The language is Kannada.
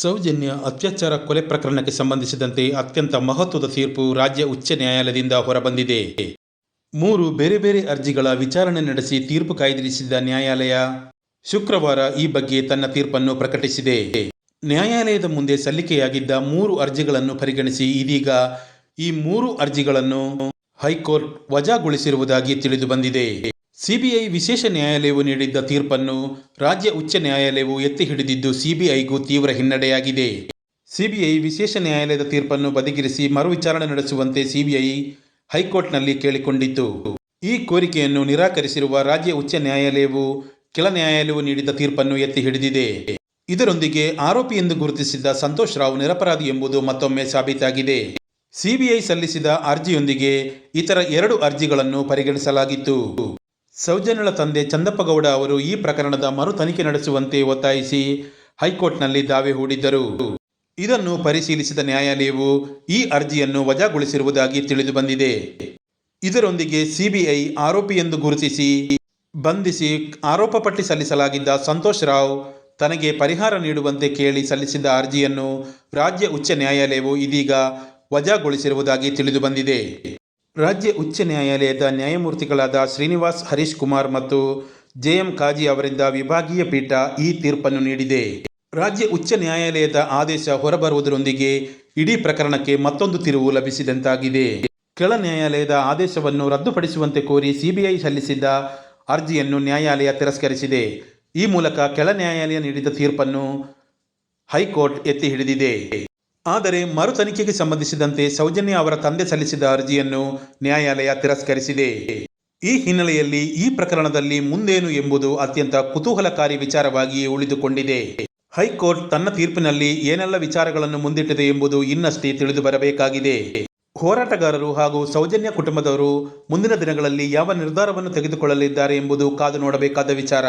ಸೌಜನ್ಯ ಅತ್ಯಾಚಾರ ಕೊಲೆ ಪ್ರಕರಣಕ್ಕೆ ಸಂಬಂಧಿಸಿದಂತೆ ಅತ್ಯಂತ ಮಹತ್ವದ ತೀರ್ಪು ರಾಜ್ಯ ಉಚ್ಚ ನ್ಯಾಯಾಲಯದಿಂದ ಹೊರಬಂದಿದೆ. ಮೂರು ಬೇರೆ ಬೇರೆ ಅರ್ಜಿಗಳ ವಿಚಾರಣೆ ನಡೆಸಿ ತೀರ್ಪು ಕಾಯ್ದಿರಿಸಿದ ನ್ಯಾಯಾಲಯ ಶುಕ್ರವಾರ ಈ ಬಗ್ಗೆ ತನ್ನ ತೀರ್ಪನ್ನು ಪ್ರಕಟಿಸಿದೆ. ನ್ಯಾಯಾಲಯದ ಮುಂದೆ ಸಲ್ಲಿಕೆಯಾಗಿದ್ದ ಮೂರು ಅರ್ಜಿಗಳನ್ನು ಪರಿಗಣಿಸಿ ಇದೀಗ ಈ ಮೂರು ಅರ್ಜಿಗಳನ್ನು ಹೈಕೋರ್ಟ್ ವಜಾಗೊಳಿಸಿರುವುದಾಗಿ ತಿಳಿದು ಬಂದಿದೆ. ಸಿಬಿಐ ವಿಶೇಷ ನ್ಯಾಯಾಲಯವು ನೀಡಿದ್ದ ತೀರ್ಪನ್ನು ರಾಜ್ಯ ಉಚ್ಚ ನ್ಯಾಯಾಲಯವು ಎತ್ತಿ ಹಿಡಿದಿದ್ದು ಸಿಬಿಐಗೂ ತೀವ್ರ ಹಿನ್ನಡೆಯಾಗಿದೆ. ಸಿಬಿಐ ವಿಶೇಷ ನ್ಯಾಯಾಲಯದ ತೀರ್ಪನ್ನು ಬದಿಗಿರಿಸಿ ಮರು ವಿಚಾರಣೆ ನಡೆಸುವಂತೆ ಸಿಬಿಐ ಹೈಕೋರ್ಟ್ನಲ್ಲಿ ಕೇಳಿಕೊಂಡಿತ್ತು. ಈ ಕೋರಿಕೆಯನ್ನು ನಿರಾಕರಿಸಿರುವ ರಾಜ್ಯ ಉಚ್ಚ ನ್ಯಾಯಾಲಯವು ಕೆಳ ನ್ಯಾಯಾಲಯವು ನೀಡಿದ ತೀರ್ಪನ್ನು ಎತ್ತಿ ಹಿಡಿದಿದೆ. ಇದರೊಂದಿಗೆ ಆರೋಪಿ ಎಂದು ಗುರುತಿಸಿದ್ದ ಸಂತೋಷ್ ರಾವ್ ನಿರಪರಾಧಿ ಎಂಬುದು ಮತ್ತೊಮ್ಮೆ ಸಾಬೀತಾಗಿದೆ. ಸಿಬಿಐ ಸಲ್ಲಿಸಿದ ಅರ್ಜಿಯೊಂದಿಗೆ ಇತರ ಎರಡು ಅರ್ಜಿಗಳನ್ನು ಪರಿಗಣಿಸಲಾಗಿತ್ತು. ಸೌಜನ್ಯಳ ತಂದೆ ಚಂದಪ್ಪಗೌಡ ಅವರು ಈ ಪ್ರಕರಣದ ಮರು ತನಿಖೆ ನಡೆಸುವಂತೆ ಒತ್ತಾಯಿಸಿ ಹೈಕೋರ್ಟ್ನಲ್ಲಿ ದಾವೆ ಹೂಡಿದ್ದರು. ಇದನ್ನು ಪರಿಶೀಲಿಸಿದ ನ್ಯಾಯಾಲಯವು ಈ ಅರ್ಜಿಯನ್ನು ವಜಾಗೊಳಿಸಿರುವುದಾಗಿ ತಿಳಿದು ಬಂದಿದೆ ಇದರೊಂದಿಗೆ ಸಿಬಿಐ ಆರೋಪಿ ಎಂದು ಗುರುತಿಸಿ, ಬಂಧಿಸಿ ಆರೋಪ ಪಟ್ಟಿ ಸಲ್ಲಿಸಲಾಗಿದ್ದ ಸಂತೋಷ್ ರಾವ್ ತನಗೆ ಪರಿಹಾರ ನೀಡುವಂತೆ ಕೇಳಿ ಸಲ್ಲಿಸಿದ್ದ ಅರ್ಜಿಯನ್ನು ರಾಜ್ಯ ಉಚ್ಚ ನ್ಯಾಯಾಲಯವು ಇದೀಗ ವಜಾಗೊಳಿಸಿರುವುದಾಗಿ ತಿಳಿದು ಬಂದಿದೆ ರಾಜ್ಯ ಉಚ್ಚ ನ್ಯಾಯಾಲಯದ ನ್ಯಾಯಮೂರ್ತಿಗಳಾದ ಶ್ರೀನಿವಾಸ್ ಹರೀಶ್ ಕುಮಾರ್ ಮತ್ತು ಜೆಎಂ ಕಾಜಿ ಅವರಿಂದ ವಿಭಾಗೀಯ ಪೀಠ ಈ ತೀರ್ಪನ್ನು ನೀಡಿದೆ. ರಾಜ್ಯ ಉಚ್ಚ ನ್ಯಾಯಾಲಯದ ಆದೇಶ ಹೊರಬರುವುದರೊಂದಿಗೆ ಇಡೀ ಪ್ರಕರಣಕ್ಕೆ ಮತ್ತೊಂದು ತಿರುವು ಲಭಿಸಿದಂತಾಗಿದೆ. ಕೆಳ ನ್ಯಾಯಾಲಯದ ಆದೇಶವನ್ನು ರದ್ದುಪಡಿಸುವಂತೆ ಕೋರಿ ಸಿಬಿಐ ಸಲ್ಲಿಸಿದ್ದ ಅರ್ಜಿಯನ್ನು ನ್ಯಾಯಾಲಯ ತಿರಸ್ಕರಿಸಿದೆ. ಈ ಮೂಲಕ ಕೆಳ ನ್ಯಾಯಾಲಯ ನೀಡಿದ ತೀರ್ಪನ್ನು ಹೈಕೋರ್ಟ್ ಎತ್ತಿ ಹಿಡಿದಿದೆ. ಆದರೆ ಮರು ತನಿಖೆಗೆ ಸಂಬಂಧಿಸಿದಂತೆ ಸೌಜನ್ಯ ಅವರ ತಂದೆ ಸಲ್ಲಿಸಿದ ಅರ್ಜಿಯನ್ನು ನ್ಯಾಯಾಲಯ ತಿರಸ್ಕರಿಸಿದೆ. ಈ ಹಿನ್ನೆಲೆಯಲ್ಲಿ ಈ ಪ್ರಕರಣದಲ್ಲಿ ಮುಂದೇನು ಎಂಬುದು ಅತ್ಯಂತ ಕುತೂಹಲಕಾರಿ ವಿಚಾರವಾಗಿಯೇ ಉಳಿದುಕೊಂಡಿದೆ. ಹೈಕೋರ್ಟ್ ತನ್ನ ತೀರ್ಪಿನಲ್ಲಿ ಏನೆಲ್ಲ ವಿಚಾರಗಳನ್ನು ಮುಂದಿಟ್ಟಿದೆ ಎಂಬುದು ಇನ್ನಷ್ಟೇ ತಿಳಿದು ಬರಬೇಕಾಗಿದೆ ಹೋರಾಟಗಾರರು ಹಾಗೂ ಸೌಜನ್ಯ ಕುಟುಂಬದವರು ಮುಂದಿನ ದಿನಗಳಲ್ಲಿ ಯಾವ ನಿರ್ಧಾರವನ್ನು ತೆಗೆದುಕೊಳ್ಳಲಿದ್ದಾರೆ ಎಂಬುದು ಕಾದು ನೋಡಬೇಕಾದ ವಿಚಾರ.